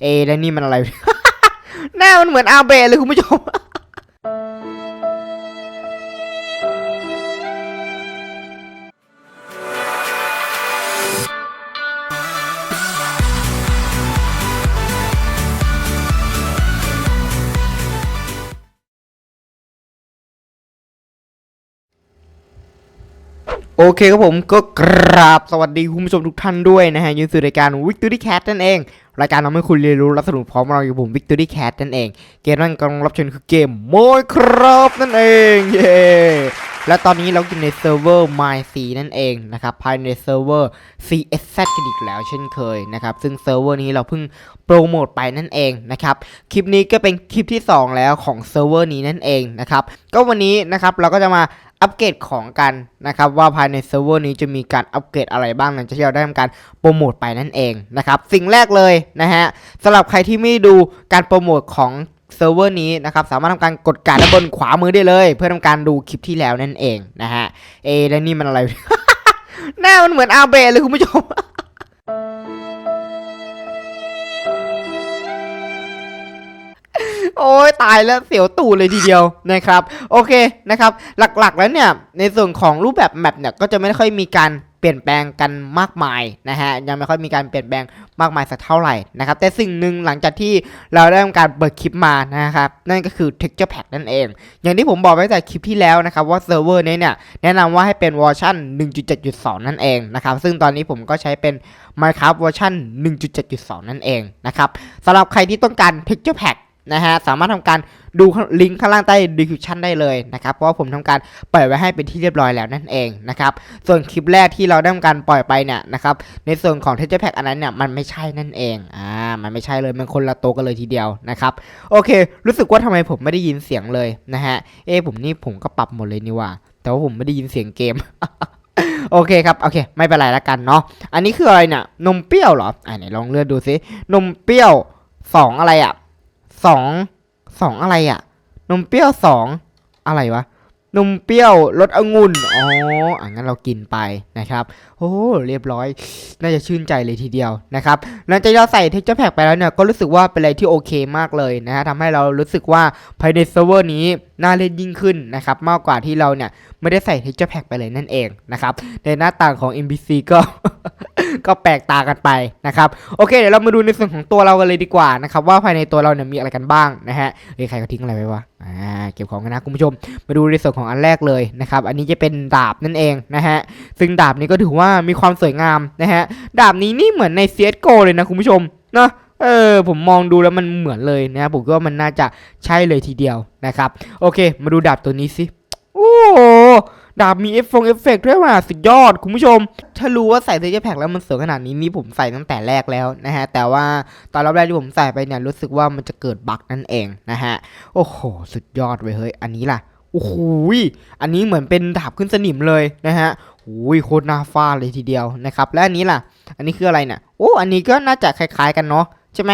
เอแล้วนี่มันอะไร หน้ามันเหมือนอาเบะเลยคุณผู้ชม โอเคครับผมก็กราบสวัสดีคุณผู้ชมทุกท่านด้วยนะฮะยินดีสู่รายการ Victory Cat นั่นเอง รายการทำให้คุณเรียนรู้และสนุกพร้อมเราอยู่ผม Victory Cat นั่นเอง เกมนั้นกำลังรับเชิญคือเกมโมยครับนั่นเองเย้และตอนนี้เราอยู่ในเซิร์ฟเวอร์ MyC นั่นเองนะครับภายในเซิร์ฟเวอร์ CSZ กันอีกแล้วเช่นเคยนะครับซึ่งเซิร์ฟเวอร์นี้เราเพิ่งโปรโมทไปนั่นเองนะครับคลิปนี้ก็เป็นคลิปที่ 2 แล้วของเซิร์ฟเวอร์นี้นั่นเองนะครับก็วันนี้นะครับเราก็จะมา อัปเกรดของกันนะครับว่าภายในเซิร์ฟเวอร์นี้จะมีการอัปเกรดอะไรบ้างหลังจากที่เราได้ทำการโปรโมทไปนั่นเองนะครับสิ่งแรกเลยนะฮะสำหรับใครที่ไม่ดูการโปรโมทของเซิร์ฟเวอร์นี้นะครับสามารถทำการกดการด้านบนขวามือได้เลย เพื่อทำการดูคลิปที่แล้วนั่นเองนะฮะเอแล้วนี่มันอะไร หน้ามันเหมือนอาเบะเลยคุณผู้ชม โอ้ยตายแล้วเสียวตูดเลยทีเดียวนะครับ โอเคนะครับ หลักๆแล้วเนี่ยในส่วนของรูปแบบแมปเนี่ยก็จะไม่ค่อยมีการเปลี่ยนแปลงกันมากมายนะฮะยังไม่ค่อยมีการเปลี่ยนแปลงมากมายสักเท่าไหร่นะครับแต่สิ่งหนึ่งหลังจากที่เราได้ทำการเปิดคลิปมานะครับนั่นก็คือ texture pack นั่นเอง อย่างที่ผมบอกไว้แต่คลิปที่แล้วนะครับว่าเซิร์ฟเวอร์นี้เนี่ยแนะนำว่าให้เป็นเวอร์ชัน1.7.2 นั่นเองนะครับซึ่งตอนนี้ผมก็ใช้เป็น Minecraft เวอร์ชัน1.7.2 นั่นเองนะครับสำหรับใครที่ต้องการ texture pack นะฮะสามารถทำการดูลิงก์ข้างล่างใต้ description ได้เลยนะครับ เพราะว่าผมทำการปล่อยไว้ให้เป็นที่เรียบร้อยแล้วนั่นเองนะครับ ส่วนคลิปแรกที่เราได้ทำการปล่อยไปเนี่ยนะครับ ในส่วนของ texture pack อันนั้นเนี่ยมันไม่ใช่นั่นเอง อ่า มันไม่ใช่เลย มันคนละโตกันเลยทีเดียวนะครับ โอเค รู้สึกว่าทำไมผมไม่ได้ยินเสียงเลยนะฮะ เอ้ผมนี่ผมก็ปรับหมดเลยนี่ว่า แต่ว่าผมไม่ได้ยินเสียงเกมโอเคครับ โอเค ไม่เป็นไรละกันเนาะ อันนี้คืออะไรเนี่ย นมเปรี้ยวเหรอ อ่าไหนลองเลือกดูซิ นมเปรี้ยวสองอะไรอะ สองสองอะไรอะ นมเปรี้ยวสองอะไรวะ นมเปรี้ยวรสองุ่น อ๋ออะงั้นเรากินไปนะครับ โอ้ เรียบร้อย น่าจะชื่นใจเลยทีเดียวนะครับ หลังจากเราใส่ texture pack ไปแล้วเนี่ย ก็รู้สึกว่าเป็นอะไรที่โอเคมากเลยนะฮะทำให้เรารู้สึกว่าภายในเซิร์ฟเวอร์นี้น่าเล่นยิ่งขึ้นนะครับ มากกว่าที่เราเนี่ยไม่ได้ใส่ texture pack ไปเลยนั่นเองนะครับ ในหน้าต่างของ NPC ก็ ก็แปลกตากันไปนะครับโอเคเดี๋ยวเรามาดูในส่วนของตัวเรากันเลยดีกว่านะครับว่าภายในตัวเราเนี่ยมีอะไรกันบ้างนะฮะเฮ้ยใครเขาทิ้งอะไรไว้วะอ่าเก็บของกันนะคุณผู้ชม มาดูในส่วนของอันแรกเลยนะครับอันนี้จะเป็นดาบนั่นเองนะฮะซึ่งดาบนี้ก็ถือว่ามีความสวยงามนะฮะดาบนี้นี่เหมือนใน CSGO เลยนะคุณผู้ชมเนาะเออผมมองดูแล้วมันเหมือนเลยนะผมก็ว่ามันน่าจะใช่เลยทีเดียวนะครับ โอเค มาดูดาบตัวนี้สิ โอ้ ดาบมีเอฟฟงเอฟเฟกต์ด้วยว่ะสุดยอด คุณผู้ชม ถ้ารู้ว่าใส่เซอร์แพ็กแล้วมันสวยขนาดนี้นี่ผมใส่ตั้งแต่แรกแล้วนะฮะ แต่ว่าตอนรอบแรกที่ผมใส่ไปเนี่ยรู้สึกว่ามันจะเกิดบั๊กนั่นเองนะฮะ โอ้โห สุดยอดเว้ยเฮ้ย อันนี้ล่ะ โอ้โหอันนี้เหมือนเป็นดาบขึ้นสนิมเลยนะฮะโอ้ยโคตรน่าฟาดเลยทีเดียวนะครับ และอันนี้ล่ะ อันนี้คืออะไรเนี่ยโอ้ อันนี้ก็น่าจะคล้าย ๆ กันเนาะใช่ไหม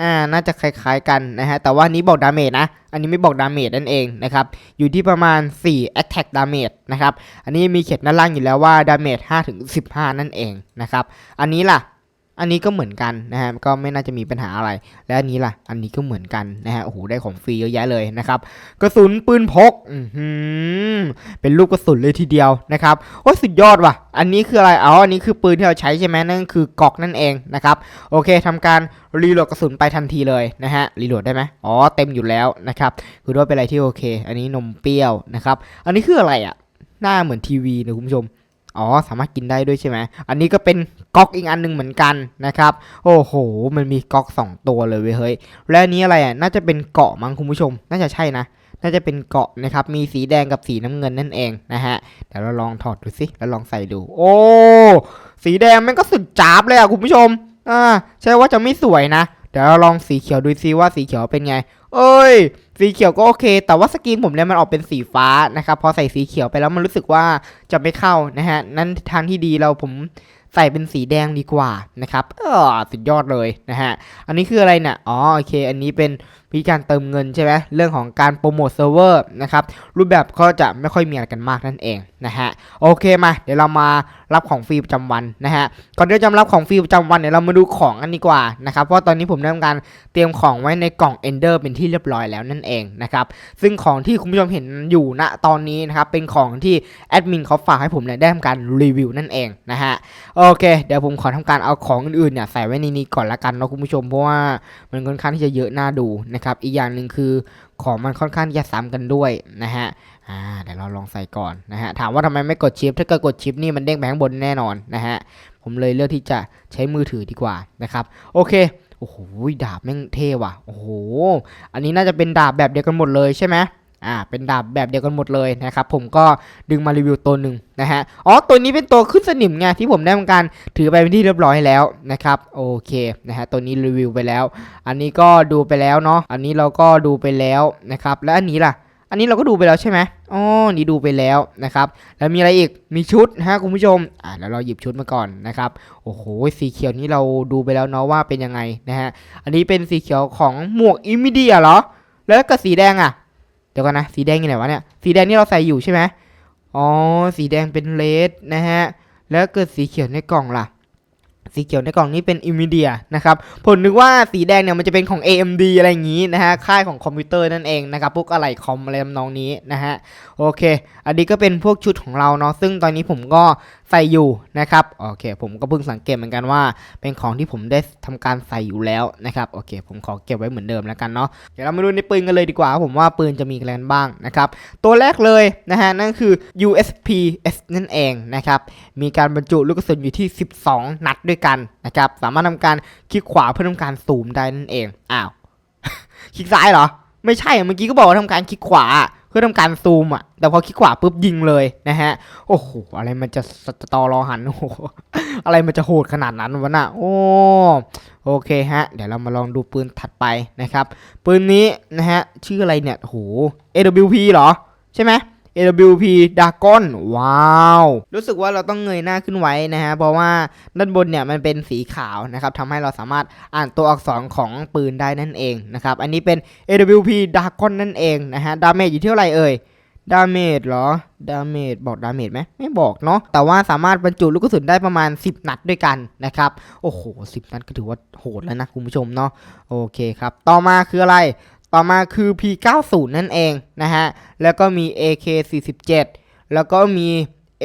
อ่า น่าจะคล้ายๆกันนะฮะ แต่ว่านี้บอกดาเมจนะ อันนี้ไม่บอกดาเมจนั่นเองนะครับ อยู่ที่ประมาณ 4 attack damage นะครับ อันนี้มีเขียนด้านล่างอยู่แล้วว่าดาเมจ5ถึง15 นั่นเองนะครับ อันนี้ล่ะ อันนี้ก็เหมือนกันนะฮะก็ไม่น่าจะมีปัญหาอะไร และอันนี้ล่ะ อันนี้ก็เหมือนกันนะฮะโอ้โหได้ของฟรีเยอะแยะเลยนะครับกระสุนปืนพกอืเป็นลูกกระสุนเลยทีเดียวนะครับโอ้สุดยอดว่ะ อันนี้คืออะไรอ๋ออันนี้คือปืนที่เราใช้ใช่ไหมนั่นคือกอกนั่นเองนะครับโอเคทำการรีโหลดกระสุนไปทันทีเลยนะฮะรีโหลดได้ไหมอ๋อเต็มอยู่แล้วนะครับคือว่าเป็นอะไรที่โอเค อันนี้นมเปรี้ยวนะครับอันนี้คืออะไรอะ่ะหน้าเหมือนทีวีนะคุณผู้ชม อ๋อสามารถกินได้ด้วยใช่ไหมอันนี้ก็เป็นก๊อกอีกอันหนึงเหมือนกันนะครับโอ้โห มันมีก๊อกสองตัวเลยเว้ยเฮ้ยและอันนี้อะไรอะน่าจะเป็นเกาะมั้งคุณผู้ชม น่าจะใช่นะน่าจะเป็นเกาะนะครับ มีสีแดงกับสีน้ำเงินนั่นเองนะฮะ เดี๋ยวเราลองถอดดูสิ แล้วลองใส่ดู โอ้ สีแดงมันก็สุดจ้าบเลยอะคุณผู้ชม อ่า ใช่ว่าจะไม่สวยนะ เดี๋ยวเราลองสีเขียวดูซิว่าสีเขียวเป็นไง เอ้ย สีเขียวก็โอเค แต่ว่าสกินผมเนี่ยมันออกเป็นสีฟ้านะครับพอใส่สีเขียวไปแล้วมันรู้สึกว่าจะไม่เข้านะฮะนั้นทางที่ดีเราผมใส่เป็นสีแดงดีกว่านะครับเออสุดยอดเลยนะฮะ อันนี้คืออะไรเนี่ยอ๋อโอเค อันนี้เป็น วิธีการเติมเงินใช่ไหมเรื่องของการโปรโมทเซิร์ฟเวอร์นะครับรูปแบบก็จะไม่ค่อยมีอะไรกันมากนั่นเองนะฮะโอเคมาเดี๋ยวเรามารับของฟรีประจำวันนะฮะก่อนที่จะรับของฟรีประจำวันเดี๋ยวเรามาดูของกันดีกว่านะครับเพราะตอนนี้ผมได้ทำการเตรียมของไว้ในกล่อง Ender เป็นที่เรียบร้อยแล้วนั่นเองนะครับซึ่งของที่คุณผู้ชมเห็นอยู่ณตอนนี้นะครับเป็นของที่แอดมินเขาฝากให้ผมเนี่ยได้ทำการรีวิวนั่นเองนะฮะโอเค เดี๋ยวผมขอทำการเอาของอื่นๆเนี่ยใส่ไว้ในนี้ก่อนละกันเนาะคุณผู้ชมเพราะว่ามันค่อนข้างที่จะเยอะน่าดูนะครับ อีกอย่างหนึ่งคือของมันค่อนข้างจะซ้ำกันด้วยนะฮะ อ่าเดี๋ยวเราลองใส่ก่อนนะฮะ ถามว่าทำไมไม่กดชิป ถ้าเกิดกดชิปนี่มันเด้งไปข้างบนแน่นอนนะฮะ ผมเลยเลือกที่จะใช้มือถือดีกว่านะครับ โอเค โอ้โห ดาบแม่งเท่ว่ะ โอ้โห อันนี้น่าจะเป็นดาบแบบเดียวกันหมดเลยใช่ไหม อ่าเป็นดาบแบบเดียวกันหมดเลยนะครับผมก็ดึงมารีวิวตัวหนึ่งนะฮะอ๋อตัวนี้เป็นตัวขึ้นสนิมไงที่ผมได้ทำการถือไปเป็นที่เรียบร้อยแล้วนะครับโอเคนะฮะตัวนี้รีวิวไปแล้ว อันนี้ก็ดูไปแล้วเนาะอันนี้เราก็ดูไปแล้วนะครับและอันนี้ล่ะอันนี้เราก็ดูไปแล้วใช่ไหมอ๋อ นี่ดูไปแล้วนะครับ แล้วมีอะไรอีก มีชุดนะฮะคุณผู้ชม อ่าแล้วเราหยิบชุดมาก่อนนะครับ โอ้โห สีเขียวนี้เราดูไปแล้วเนาะว่าเป็นยังไงนะฮะ อันนี้เป็นสีเขียวของหมวกอิมิเดียเหรอ แล้วก็สีแดงอะ เดี๋ยวกันนะสีแดงอยู่ไหนวะเนี่ยสีแดงนี่เราใส่อยู่ใช่ไหมอ๋อสีแดงเป็นเลดนะฮะแล้วเกิดสีเขียวในกล่องล่ะ สีเขียวในกล่องนี้เป็นอิมิเดียนะครับผมนึกว่าสีแดงเนี่ยมันจะเป็นของ AMD อะไรอย่างนี้นะฮะค่ายของคอมพิวเตอร์นั่นเองนะครับพวกอะไหล่คอมอะไรทำนองนี้นะฮะโอเค อันนี้ก็เป็นพวกชุดของเราเนาะซึ่งตอนนี้ผมก็ ใส่อยู่นะครับโอเค ผมก็เพิ่งสังเกตเหมือนกันว่า เป็นของที่ผมได้ทำการใส่อยู่แล้วนะครับโอเค ผมขอเก็บไว้เหมือนเดิมแล้วกันเนาะเดี๋ยวเรามาดูในปืนกันเลยดีกว่า ผมว่าปืนจะมีอะไรบ้างนะครับตัวแรกเลยนะฮะนั่นคือ USP-S นั่นเองนะครับมีการบรรจุลูกกระสุนอยู่ที่ 12 นัดด้วยกันนะครับสามารถทำการคลิกขวาเพื่อทำการซูมได้นั่นเองอ้าวคลิกซ้ายเหรอ ไม่ใช่เมื่อกี้ก็บอกว่าทำการคลิกขวา พื่อทำการซูมอะ แต่พอคลิกขวาปุ๊บยิงเลยนะฮะ โอ้โห อะไรมันจะสตอรอหัน โอ้โห อะไรมันจะโหดขนาดนั้นวะน่ะ โอ้ โอเคฮะ เดี๋ยวเรามาลองดูปืนถัดไปนะครับ ปืนนี้นะฮะ ชื่ออะไรเนี่ย โอ้โห AWP เหรอ ใช่ไหม AWP Dragon ว้าว รู้สึกว่าเราต้องเงยหน้าขึ้นไว้นะฮะ เพราะว่าด้านบนเนี่ยมันเป็นสีขาวนะครับทำให้เราสามารถอ่านตัวอักษรของปืนได้นั่นเองนะครับ อันนี้เป็น AWP Dragon นั่นเองนะฮะ ดาเมจอยู่เท่าไหร่เอ่ยดาเมจเหรอ ดาเมจบอกดาเมจไหมไม่บอกเนาะ แต่ว่าสามารถบรรจุลูกกระสุนได้ประมาณ 10 นัดด้วยกันนะครับ โอ้โห 10 นัดก็ถือว่าโหดแล้วนะคุณผู้ชมเนาะ โอเคครับ ต่อมาคืออะไร ต่อมาคือ P90 นั่นเองนะฮะ แล้วก็มี AK47 แล้วก็มี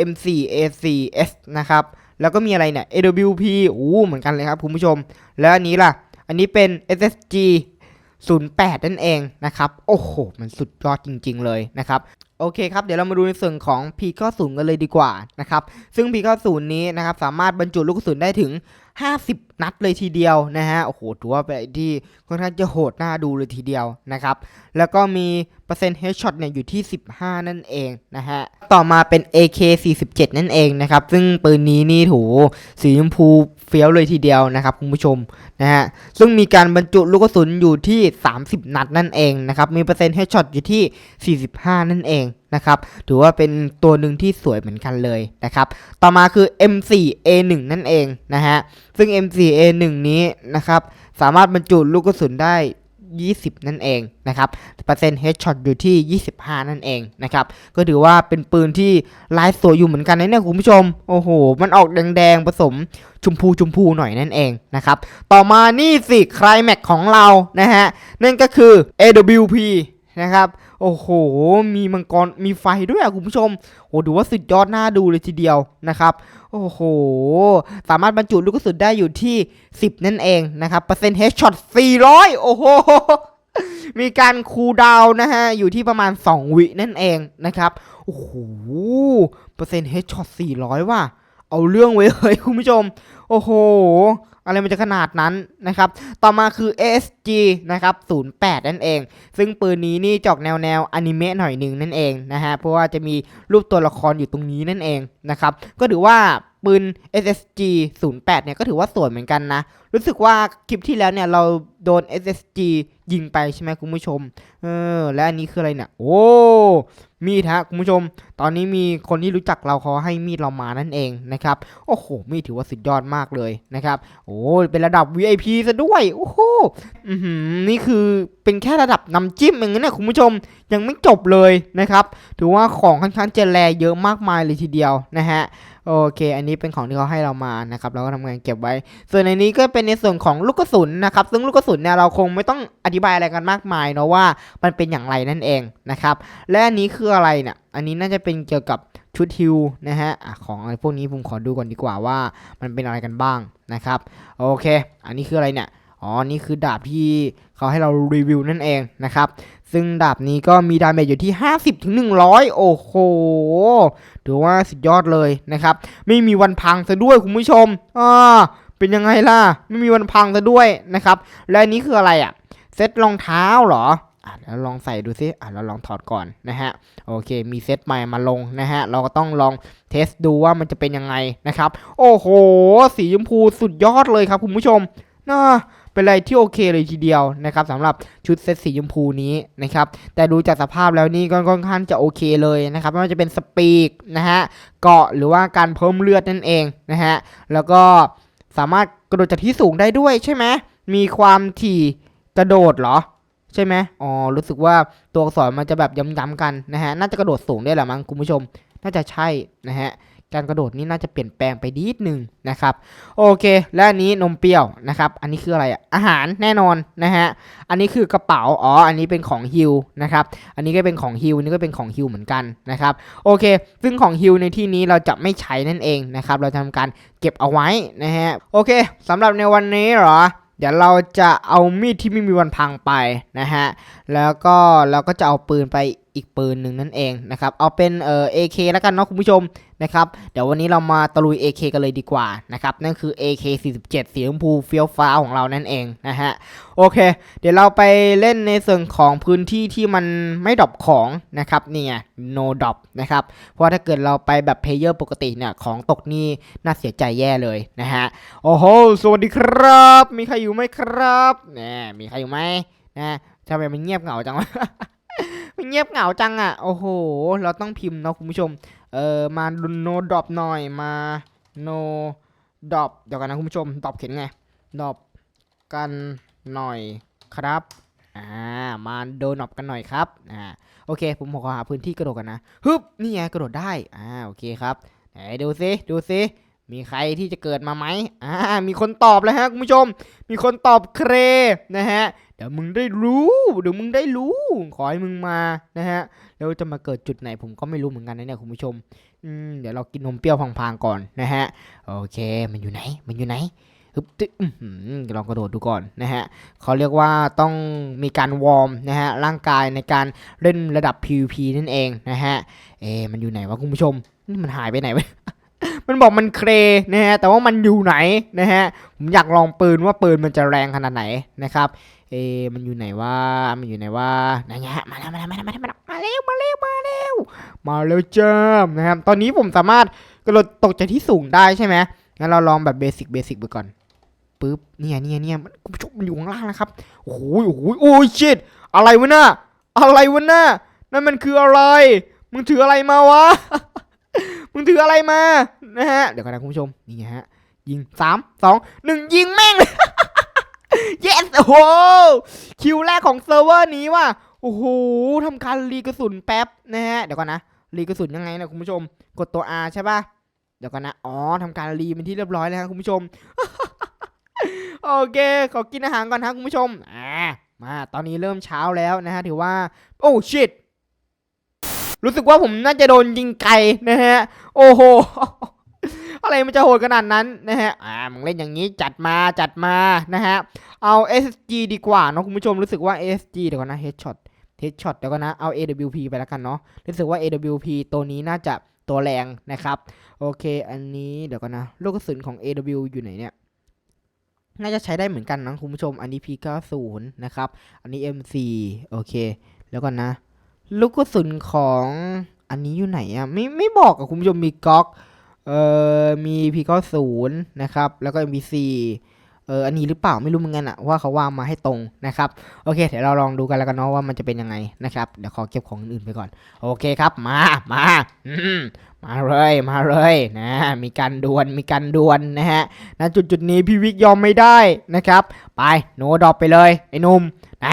M4A4S นะครับ แล้วก็มีอะไรเนี่ย AWP อู้เหมือนกันเลยครับคุณผู้ชม แล้วอันนี้ล่ะ อันนี้เป็น SSG 08 นั่นเองนะครับ โอ้โห มันสุดยอดจริง ๆ เลยนะครับ โอเคครับ เดี๋ยวเรามาดูในส่วนของ P90 กันเลยดีกว่านะครับ ซึ่ง P90 นี้นะครับสามารถบรรจุลูกกระสุนได้ถึง 50 นัดเลยทีเดียวนะฮะ โอ้โห ถือว่าเป็นที่ค่อนข้างจะโหดน่าดูเลยทีเดียวนะครับ แล้วก็มีเปอร์เซ็นต์ headshot เนี่ยอยู่ที่ 15 นั่นเองนะฮะ ต่อมาเป็น AK47 นั่นเองนะครับ ซึ่งปืนนี้นี่ถูสีชมพูเฟี้ยวเลยทีเดียวนะครับคุณผู้ชมนะฮะ ซึ่งมีการบรรจุลูกกระสุนอยู่ที่ 30 นัดนั่นเองนะครับ มีเปอร์เซ็นต์ headshot อยู่ที่ 45 นั่นเอง นะครับถือว่าเป็นตัวหนึ่งที่สวยเหมือนกันเลยนะครับต่อมาคือ M4A1 นั่นเองนะฮะซึ่ง M4A1 นี้นะครับสามารถบรรจุลูกกระสุนได้ 20 นั่นเองนะครับเปอร์เซ็นต์ headshot อยู่ที่ 25 นั่นเองนะครับก็ถือว่าเป็นปืนที่ลายสวยอยู่เหมือนกันนะเนี่ยคุณผู้ชมโอ้โห มันออกแดงๆผสมชมพูชมพูหน่อยนั่นเองนะครับต่อมานี่สิคลายแม็กของเรานะฮะนั่นก็คือ AWP นะครับ โอ้โห มีมังกร มีไฟด้วยอะคุณผู้ชม โอ้ดูว่าสุดยอดน่าดูเลยทีเดียวนะครับ โอ้โห สามารถบรรจุลูกกระสุนได้อยู่ที่ 10 นั่นเองนะครับ เปอร์เซ็นต์ headshot 400 โอ้โห มีการคูลดาวนะฮะ อยู่ที่ประมาณ 2 วินั่นเองนะครับ โอ้โห เปอร์เซ็นต์ headshot 400 ว่ะ เอาเรื่องไว้เลยคุณผู้ชม โอ้โห อะไรมันจะขนาดนั้นนะครับ ต่อมาคือ ASG นะครับ08 นั่นเอง ซึ่งปืนนี้นี่จอกแนวแนวอนิเมะหน่อยหนึ่งนั่นเองนะฮะ เพราะว่าจะมีรูปตัวละครอยู่ตรงนี้นั่นเองนะครับ ก็ถือว่าปืน SSG 08 เนี่ยก็ถือว่าสวยเหมือนกันนะ รู้สึกว่าคลิปที่แล้วเนี่ยเราโดน SSG ยิงไปใช่ไหมคุณผู้ชม เออ และอันนี้คืออะไรเนี่ย โอ้ มีดฮะคุณผู้ชม ตอนนี้มีคนที่รู้จักเราเขาให้มีดเรามานั่นเองนะครับ โอ้โห มีดถือว่าสุดยอดมากเลยนะครับ โอ้เป็นระดับ VIP ซะด้วย โอ้โหนี่คือเป็นแค่ระดับน้ำจิ้มเองนะเนี่ยคุณผู้ชม ยังไม่จบเลยนะครับ ถือว่าของค่อนข้างจะแลเยอะมากมายเลยทีเดียวนะฮะ โอเค อันนี้เป็นของที่เขาให้เรามานะครับ เราก็ทำงานเก็บไว้ ส่วนในนี้ก็เป็นในส่วนของลูกกระสุนนะครับ ซึ่งลูกกระสุนเนี่ยเราคงไม่ต้องอธิบายอะไรกันมากมายเนาะว่ามันเป็นอย่างไรนั่นเองนะครับ และอันนี้คืออะไรเนี่ย อันนี้น่าจะเป็นเกี่ยวกับชุดฮิวนะฮะอะของอะไรพวกนี้ผมขอดูก่อนดีกว่าว่า มันเป็นอะไรกันบ้างนะครับ โอเค อันนี้คืออะไรเนี่ย อ๋อ นี่คือดาบที่เขาให้เรารีวิวนั่นเองนะครับ ซึ่งดาบนี้ก็มีดาเมจอยู่ที่ 50ถึง100 โอ้โห ถือว่าสุดยอดเลยนะครับ ไม่มีวันพังซะด้วยคุณผู้ชม อ่า เป็นยังไงล่ะ ไม่มีวันพังซะด้วยนะครับ และนี้คืออะไรอะ เซ็ตรองเท้าเหรออะแล้วลองใส่ดูซิอะเราลองถอดก่อนนะฮะ โอเค มีเซตใหม่มาลงนะฮะ เราก็ต้องลองเทสดูว่ามันจะเป็นยังไงนะครับ โอ้โห สีชมพูสุดยอดเลยครับคุณผู้ชมน่า เป็นอะไรที่โอเคเลยทีเดียวนะครับสำหรับชุดเซตสีชมพูนี้นะครับแต่ดูจากสภาพแล้วนี่ก็ค่อนข้างจะโอเคเลยนะครับไม่ว่าจะเป็นสปีกนะฮะเกาะหรือว่าการเพิ่มเลือดนั่นเองนะฮะแล้วก็สามารถกระโดดจากที่สูงได้ด้วยใช่ไหมมีความถี่กระโดดเหรอใช่ไหมอ๋อ รู้สึกว่าตัวอักษรมันจะแบบย้ำๆกันนะฮะ น่าจะกระโดดสูงได้แหละมั้งคุณผู้ชม น่าจะใช่นะฮะ การกระโดดนี่น่าจะเปลี่ยนแปลงไปนิดนึงนะครับ โอเค และอันนี้นมเปรี้ยวนะครับ อันนี้คืออะไรอาหารแน่นอนนะฮะ อันนี้คือกระเป๋า อ๋อ อันนี้เป็นของฮิลนะครับ อันนี้ก็เป็นของฮิลนี่ก็เป็นของฮิลเหมือนกันนะครับ โอเค ซึ่งของฮิลในที่นี้เราจะไม่ใช้นั่นเองนะครับ เราจะทำการเก็บเอาไว้นะฮะ โอเคสำหรับในวันนี้เหรอเดี๋ยวเราจะเอามีดที่ไม่มีวันพังไปนะฮะ แล้วก็เราก็จะเอาปืนไป อีกปืนหนึ่งนั่นเองนะครับเอาเป็นเอ่อ AK แล้วกันเนาะคุณผู้ชมนะครับเดี๋ยววันนี้เรามาตะลุย AK กันเลยดีกว่านะครับนั่นคือ AK 47สีชมพูเฟี้ยวฟ้าของเรานั่นเองนะฮะโอเค เดี๋ยวเราไปเล่นในส่วนของพื้นที่ที่มันไม่ดรอปของนะครับนี่ไง no drop นะครับเพราะถ้าเกิดเราไปแบบเพลเยอร์ปกติเนี่ยของตกนี่น่าเสียใจแย่เลยนะฮะโอ้โหสวัสดีครับ มีใครอยู่ไหมครับแหน่มีใครอยู่ไหมนะทำไมมันเงียบเหงาจังวะ มันเงียบเหงาจังอะ โอ้โห เราต้องพิมพ์เนาะคุณผู้ชม เออมาดู no drop หน่อยมา no drop เดี๋ยวกันนะคุณผู้ชม drop เขียนไง drop กันหน่อยครับอ่ามาโดน drop กันหน่อยครับอ่าโอเค ผมขอหาพื้นที่กระโดดกันนะฮึบนี่ไงกระโดดได้อ่าโอเคครับไหนดูซิดูซิมีใครที่จะเกิดมาไหมอ่ามีคนตอบแล้วฮะคุณผู้ชม มีคนตอบเครนะฮะ เดี๋ยวมึงได้รู้เดี๋ยวมึงได้รู้ ขอให้มึงมานะฮะแล้วจะมาเกิดจุดไหนผมก็ไม่รู้เหมือนกันนะเนี่ยคุณผู้ชมอืมเดี๋ยวเรากินนมเปรี้ยวพางๆก่อนนะฮะโอเคมันอยู่ไหนมันอยู่ไหนฮึบตึ๊ลองกระโดดดูก่อนนะฮะเขาเรียกว่าต้องมีการวอร์มนะฮะร่างกายในการเล่นระดับ PVP นั่นเองนะฮะเอ๊ะมันอยู่ไหนวะคุณผู้ชมนี่มันหายไปไหนวะมันบอกมันเครนะฮะแต่ว่ามันอยู่ไหนนะฮะผมอยากลองปืนว่าปืนมันจะแรงขนาดไหนนะครับ เอ มันอยู่ไหนวะมันอยู่ไหนวะนั่นไงฮะมาแล้วมาแล้วมาแล้วมาแล้วมาแล้วมาแล้วมาแล้วมาแล้วมาแล้วจ้านะครับ ตอนนี้ผมสามารถกระโดดตกจากที่สูงได้ใช่ไหมงั้นเราลองแบบเบสิกเบสิกไปก่อนปึ๊บเนี่ยเนี่ยเนี่ยมันคุณผู้ชมมันอยู่ข้างล่างนะครับโอ้โหโอ้โหโอ้ยชิดอะไรวะน่ะอะไรวะน่ะนั่นมันคืออะไร มึงถืออะไรมาวะ มึงถืออะไรมา นะฮะ เดี๋ยวก่อนนะคุณผู้ชม นี่ไงฮะ ยิงสามสองหนึ่งยิงแม่งเลย yes โอ้โหคิวแรกของเซิร์ฟเวอร์นี้ว่ะโอ้โหทำการรีกระสุนแป๊บนะฮะ เดี๋ยวก่อนนะ รีกระสุนยังไงนะคุณผู้ชม กดตัว R ใช่ป่ะ เดี๋ยวก่อนนะ อ๋อทำการรีเป็นที่เรียบร้อยแล้วครับคุณผู้ชม โอเคขอกินอาหารก่อนครับคุณผู้ชม อ่า มาตอนนี้เริ่มเช้าแล้วนะฮะถือว่า โอ้ชิตรู้สึกว่าผมน่าจะโดนยิงไกลนะฮะ โอ้โห อะไรมันจะโหดขนาดนั้นนะฮะ อ่า มึงเล่นอย่างนี้จัดมาจัดมานะฮะ เอา SG ดีกว่าเนาะคุณผู้ชมรู้สึกว่า SG เดี๋ยวก่อนนะ Headshot Headshot เดี๋ยวก่อนนะ เอา AWP ไปแล้วกันเนาะ รู้สึกว่า AWP ตัวนี้น่าจะตัวแรงนะครับ โอเค อันนี้เดี๋ยวก่อนนะ ลูกกระสุนของ AW อยู่ไหนเนี่ย น่าจะใช้ได้เหมือนกันนะคุณผู้ชม อันนี้ P90 นะครับ อันนี้ M4 โอเค แล้วก่อนนะ ลูกกระสุนของอันนี้อยู่ไหนอะไม่ไม่บอกอะคุณผู้ชมมีก๊อก เอ่อมี P90 นย์นะครับ แล้วก็ MP4 เอออันนี้หรือเปล่าไม่รู้เหมือนกันอะว่าเขาวางมาให้ตรงนะครับโอเค เดี๋ยวเราลองดูกันแล้วกันเนาะว่ามันจะเป็นยังไงนะครับเดี๋ยวขอเก็บของอื่นไปก่อน โอเคครับมามามมาเลยมาเลยนะมีการดวลมีการดวลนะฮะณจุดจุดนี้พี่วิกยอมไม่ได้นะครับ ไปโนดรอปไปเลยไอ้หนุ่มไหน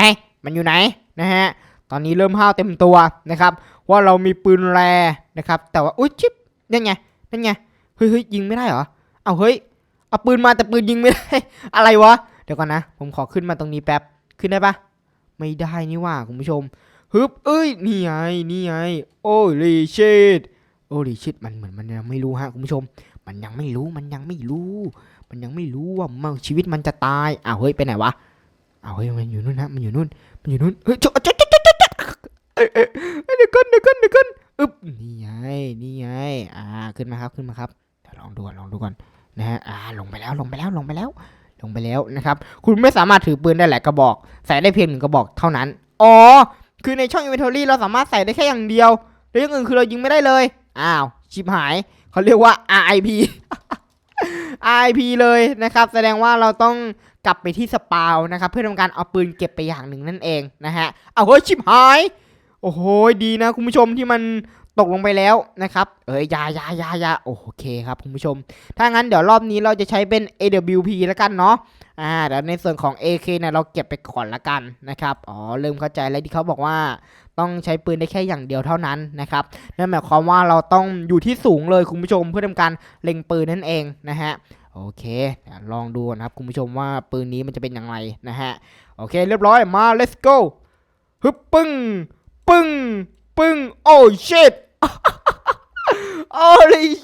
มันอยู่ไหนนะฮะตอนนี้เริ่มห้าวเต็มตัวนะครับว่าเรามีปืนแรนะครับ แต่ว่าอุ้ยชิปนั่ไง นั่นไง เฮ้ยเฮ้ยยิงไม่ได้เหรอ เอาเฮ้ย เอาปืนมาแต่ปืนยิงไม่ได้ อะไรวะ เดี๋ยวก่อนนะ ผมขอขึ้นมาตรงนี้แป๊บ ขึ้นได้ปะไม่ได้นี่ว่าคุณผู้ชม ฮึบ เอ้ย นี่ไง นี่ไง โอ้ลีชิตโอ้ลีชิตมันเหมือนมันยังไม่รู้ฮะคุณผู้ชม มันยังไม่รู้ มันยังไม่รู้ มันยังไม่รู้ว่ามันชีวิตมันจะตาย อ้าวเฮ้ยไปไหนวะ อ้าวเฮ้ยมันอยู่นู่นนะมันอยู่นู่น มันอยู่นู่น เฮ้ยจ๊ะจ๊ะจ๊ะจ๊ะจ๊ะเอ้ยเอ้ยเอ้ยเดี๋ยวก่อนเดี๋ยวก่อนเดี๋ยวก่อน อึ๊บนี่ไงนี่ไงอ่าขึ้นมาครับขึ้นมาครับเดี๋ยวลองดูก่อนลองดูก่อนนะฮะอ่าลงไปแล้วลงไปแล้วลงไปแล้ว ลงไปแล้วนะครับ คุณไม่สามารถถือปืนได้หลายกระบอก ใส่ได้เพียงหนึ่งกระบอกเท่านั้นอ๋อคือในช่อง inventory เราสามารถใส่ได้แค่อย่างเดียวแล้วองอื่นคือเรายิงไม่ได้เลยอ้าวชิบหายเขาเรียกว่า RIP RIP เลยนะครับ แสดงว่าเราต้องกลับไปที่สปาวนะครับ เพื่อทำการเอาปืนเก็บไปอย่างหนึ่งนั่นเองนะฮะเอาเฮ้ยชิบหาย โอ้โหดีนะคุณผู้ชมที่มันตกลงไปแล้วนะครับ เอ้ยยายายายาโอเคครับคุณผู้ชม ถ้างั้นเดี๋ยวรอบนี้เราจะใช้เป็น AWP แล้วกันเนาะ อ่าเดี๋ยวในส่วนของ AK เนี่ยเราเก็บไปก่อนละกันนะครับ อ๋อเริ่มเข้าใจแล้วที่เขาบอกว่าต้องใช้ปืนได้แค่อย่างเดียวเท่านั้นนะครับนั่นหมายความว่าเราต้องอยู่ที่สูงเลยคุณผู้ชมเพื่อทำการเล็งปืนนั่นเองนะฮะ โอเค ลองดูนะครับคุณผู้ชมว่าปืนนี้มันจะเป็นอย่างไรนะฮะ โอเค เรียบร้อยมา let's go ฮึบปึ้ง ปึ้ง ปึ้ง โอ้ shit โอ้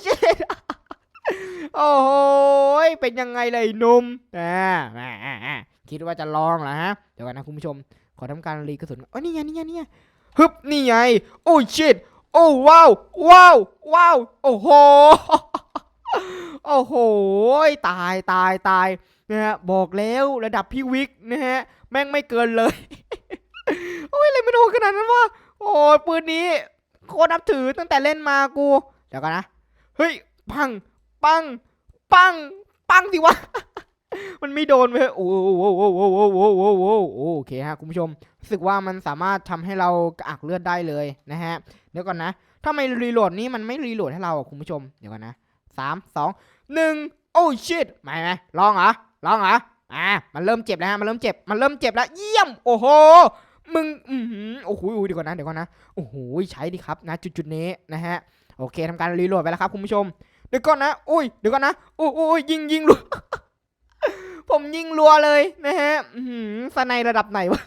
shit โอ้โหยเป็นยังไงเลยนุ่มอ่าอ่าอ่าคิดว่าจะลองเหรอฮะ เดี๋ยวกันนะคุณผู้ชม ขอทำการรีกระสุนโอ๋อนี่ไงนี่ไงนี่ไงฮึบนี่ไง โอ้เชิตโอ้ว้าว ว้าว ว้าว โอ้โห โอ้โห ตายตายตายนะฮะ บอกแล้วระดับพี่วิกนะฮะ แม่งไม่เกินเลย โอ้ยอะไรไม่โดนขนาดนั้นวะโอ้ยปืนนี้โคตรนับถือตั้งแต่เล่นมากูเดี๋ยวกันนะเฮ้ยปังปังปังปังสิวะ มันไม่โดนเว้ยโอ้โหโอ้โหโอ้โหโอ้โหโอ้โหโอเคฮะคุณผู้ชมรู้สึกว่ามันสามารถทำให้เรากระอักเลือดได้เลยนะฮะเดี๋ยวก่อนนะถ้าไมรีโหลดนี้มันไม่รีโหลดให้เราอะคุณผู้ชมเดี๋ยวก่อนนะสามสองหนึ่งโอ้ชิตไม่ไหมลองเหรอลองเหรออ่ามันเริ่มเจ็บแล้วฮะมันเริ่มเจ็บมันเริ่มเจ็บแล้วเยี่ยมโอ้โห มึงอือหือโอ้โหเดี๋ยวก่อนนะเดี๋ยวก่อนนะโอ้โหใช้ดีครับนะจุดจุดนี้นะฮะโอเคทำการรีโหลดไปแล้วครับคุณผู้ชมเดี๋ยวก่อนนะอุ้ยเดี๋ยวก่อนนะอุ้ยอุ้ยยิงยิงรัวผมยิงรัวเลยนะฮะอือหือสไนระดับไหนวะ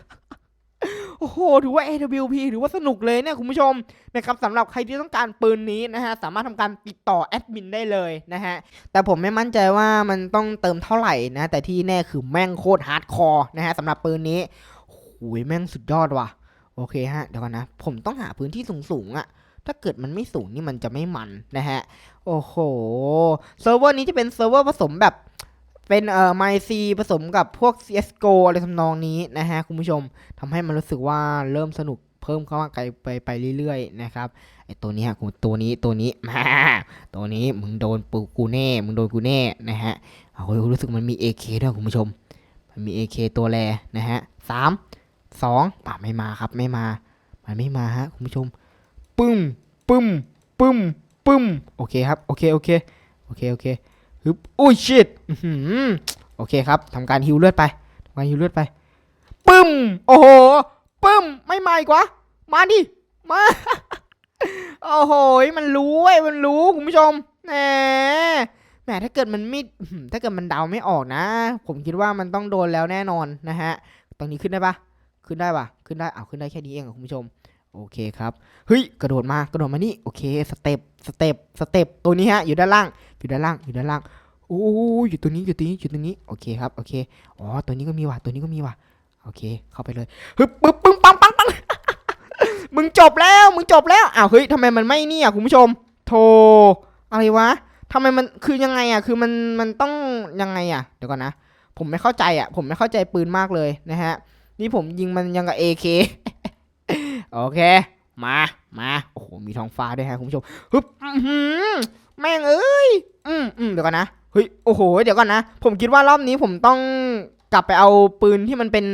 โอ้โหถือว่า AWP ถือว่าสนุกเลยเนี่ยคุณผู้ชมนะครับสำหรับใครที่ต้องการปืนนี้นะฮะสามารถทำการติดต่อแอดมินได้เลยนะฮะแต่ผมไม่มั่นใจว่ามันต้องเติมเท่าไหร่นะแต่ที่แน่คือแม่งโคตรฮาร์ดคอร์นะฮะสำหรับปืนนี้ อ้ยแม่งสุดยอดว่ะ โอเคฮะ เดี๋ยวก่อนนะ ผมต้องหาพื้นที่สูงๆอะ่ะ ถ้าเกิดมันไม่สูงนี่มันจะไม่มันนะฮะ โอ้โห เซิร์ฟเวอร์นี้จะเป็นเซิร์ฟเวอร์ผสมแบบเป็นเอ่อไมซีผสมกับพวก CSGO อะไรทำนองนี้นะฮะ คุณผู้ชมทำให้มันรู้สึกว่าเริ่มสนุกเพิ่มเข้ามาไกลไปไปเรื่อยๆนะครับไอตัวนี้ฮะกูตัวนี้ตัวนี้มาตัวนี้มึงโดนปูกูแน่ มึงโดนกูแน่นะฮะเอาเฮ้ยรู้สึกมันมี AK ด้วยคุณผู้ชม มันมี AK ตัวแรนะฮะสาม สองป่าไม่มาครับไม่มา มันไม่มาฮะคุณผู้ชม ปึ้มปึ้มปึ้มปึ้มโอเคครับโอเคโอเคโอเคโอเคฮึบอุ้ยชิตโอเคครับทำการฮิวเลือดไปทำการฮิวเลือดไป ปึ้ม โอ้โห ปึ้ม ไม่มาอีกวะ มาดิ มา โอ้โห มันรู้เว้ยมันรู้คุณผู้ชม แหม แหม ถ้าเกิดมันไม่ ถ้าเกิดมันเดาไม่ออกนะ ผมคิดว่ามันต้องโดนแล้วแน่นอนนะฮะ ตรงนี้ขึ้นได้ปะ ขึ้นได้ปะขึ้นได้อ้าวขึ้นได้แค่นี้เองคุณผู้ชม โอเคครับ เฮ้ย กระโดดมากระโดดมานี่โอเคสเต็ปสเต็ปสเต็ปตัวนี้ฮะอยู่ด้านล่างอยู่ด้านล่างอยู่ด้านล่างโอ้ยอยู่ตัวนี้อยู่ตัวนี้อยู่ตัวนี้โอเคครับโอเคอ๋อตัวนี้ก็มีว่ะตัวนี้ก็มีว่ะโอเค เข้าไปเลยฮึบปึ๊บปึ้งปังปังปังมึงจบแล้วมึงจบแล้วอ้าวเฮ้ยทำไมมันไม่นี่อะคุณผู้ชม โทอะไรวะทำไมมันคือยังไงอะคือมันมันต้องยังไงอะเดี๋ยวก่อนนะ ผมไม่เข้าใจอะผมไม่เข้าใจปืนมากเลยนะฮะ นี่ผมยิงมันยังกับ AK โอเค มา มา โอ้โห มีท้องฟ้าด้วยฮะคุณผู้ชมฮึบแม่งเอ้ย อืมอืมเดี๋ยวก่อนนะ เฮ้ย โอ้โห เดี๋ยวก่อนนะ ผมคิดว่ารอบนี้ผมต้องกลับไปเอาปืนที่มันเป็น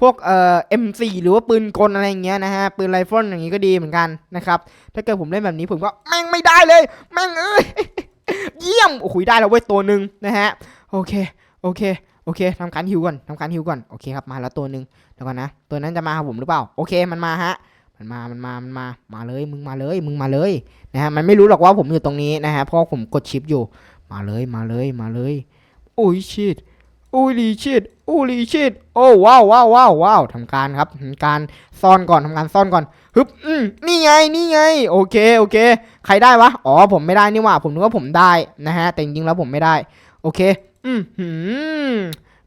พวกเอ่อ M4 หรือว่าปืนกลอะไรอย่างเงี้ยนะฮะ ปืนไรเฟิลอย่างงี้ก็ดีเหมือนกันนะครับ ถ้าเกิดผมเล่นแบบนี้ผมก็แม่งไม่ได้เลย แม่งเอ้ย เยี่ยม โอ้โห ได้แล้วเว้ยตัวหนึ่งนะฮะ โอเค โอเค โอเคทำการฮิวก่อนทำการฮิวก่อน โอเคครับ มาแล้วตัวหนึ่งเดี๋ยวก่อนนะ ตัวนั้นจะมาหาผมหรือเปล่า โอเค มันมาฮะ มันมา มันมา มันมา มาเลย มึงมาเลย มึงมาเลยนะฮะ มันไม่รู้หรอกว่าผมอยู่ตรงนี้นะฮะ เพราะผมกดชิปอยู่ มาเลย มาเลย มาเลย โอ้ยชิดโอ้ยลีชิดโอ้ลีชิดโอ้ว้าวว้าวว้าวว้าวทำการครับทำการซ่อนก่อนทำการซ่อนก่อน ฮึบอืมนี่ไง นี่ไง โอเค โอเค ใครได้วะ อ๋อ ผมไม่ได้นี่หว่า ผมนึกว่าผมได้นะฮะ แต่จริงๆแล้วผมไม่ได้ โอเคอืมหืม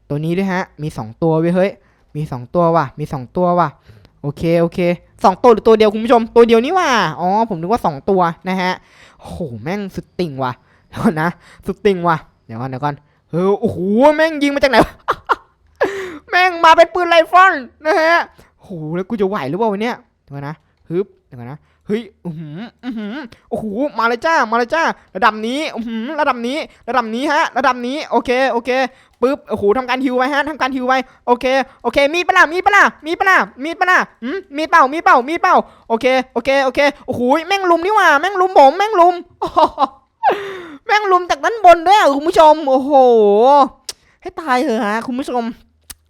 ตัวนี้ด้วยฮะ มีสองตัวเว้ยเฮ้ย มีสองตัวว่ะ มีสองตัวว่ะ โอเค โอเคสองตัวหรือตัวเดียวคุณผู้ชม ตัวเดียวนี่ว่ะ อ๋อ ผมนึกว่าสองตัวนะฮะโอ้โห แม่งสุดติ่งว่ะเดี๋ยวก่อนนะ สุดติ่งว่ะ เดี๋ยวก่อนเดี๋ยวก่อนเออโอ้โห แม่งยิงมาจากไหน แม่งมาเป็นปืนไรเฟิลนะฮะโอ้โหแล้วกูจะไหวหรือเปล่าวะเนี่ยเดี๋ยวก่อนนะ ฮึบ เดี๋ยวก่อนนะ เฮ้ยอือหืออือหือโอ้โห มาเลยจ้า มาเลยจ้า ระดับนี้อือหือระดับนี้ ระดับนี้ฮะ ระดับนี้ โอเค โอเค ปึ๊บ โอ้โหทำการฮิวไว้ฮะทำการฮิวไว้ โอเค โอเค มีดปะล่ะ มีดปะล่ะ มีดปะล่ะ มีดปะล่ะอืมมีดเปล่า มีดเปล่า มีดเปล่า โอเค โอเค โอเค โอ้โห แม่งลุมนี่หว่า แม่งลุมผม แม่งลุมโอ้โหแม่งลุมจากด้านบนด้วยอะคุณผู้ชม โอ้โห ให้ตายเถอะฮะ คุณผู้ชม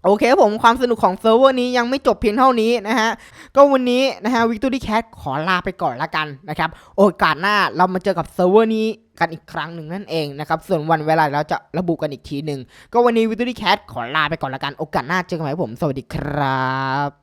โอเคผมความสนุกของเซิร์ฟเวอร์นี้ยังไม่จบเพียงเท่านี้นะฮะ ก็วันนี้นะฮะวิกตอรี่แคทขอลาไปก่อนละกันนะครับ โอกาสหน้าเรามาเจอกับเซิร์ฟเวอร์นี้กันอีกครั้งหนึ่งนั่นเองนะครับ ส่วนวันเวลาเราจะระบุกันอีกทีหนึ่ง ก็วันนี้วิกตอรี่แคทขอลาไปก่อนละกัน โอกาสหน้าเจอกันใหม่ครับผม สวัสดีครับ